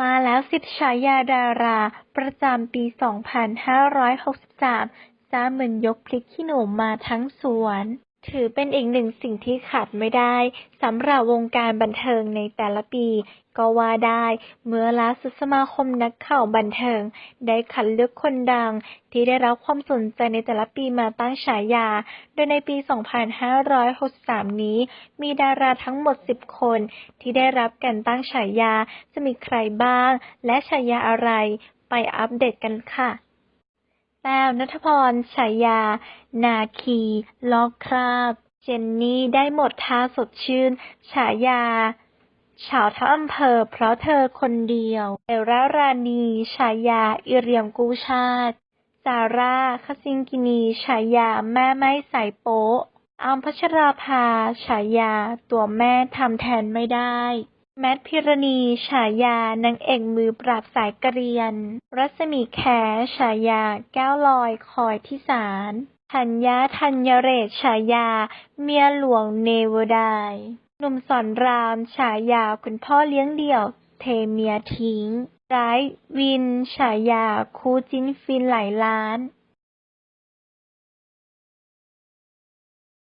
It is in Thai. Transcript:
มาแล้วสิบฉายาดารา ประจำปี 2563จ้าเหมือนยกพริกขี้หนูมาทั้งสวน ถือเป็นอีกหนึ่งสิ่งที่ขาดไม่ได้สำหรับวงการบันเทิงในแต่ละปี ก็ว่าได้เมื่อล่าสุดสมาคมนักข่าวบันเทิง ได้คัดเลือกคนดัง ที่ได้รับความสนใจในแต่ละปีมาตั้งฉายา โดยในปี 2563 นี้ มีดาราทั้งหมด 10 คน ที่ได้รับการตั้งฉายาจะมีใครบ้าง และฉายาอะไรไปอัปเดตกันค่ะ แต้วนัทพรฉายา นาคี ล็อกคราบ เจนนี่ได้หมดท่าสดชื่น ฉายาเฉาทั้งอำเภอเพราะเธอคนเดียวเอรารานีฉายา อิเรียมกู้ชาติ ซาร่าคซิงกินีฉายา แม่ไม่สายโป๊ะอามพัชราภาฉายา ตัวแม่ทำแทนไม่ได้ แมท พิรณี ฉายา นางเอกมือปราบสายเกรียน รัศมีแข ฉายา แก้วลอย คอยที่ศาลธัญญาธัญเรศ ฉายา เมียหลวงเนวดายหนุ่มสอนราม ฉายา คุณพ่อเลี้ยงเดี่ยว เทเมียทิ้ง ร้าย วิน ฉายา คูจิ้นฟินหลายล้าน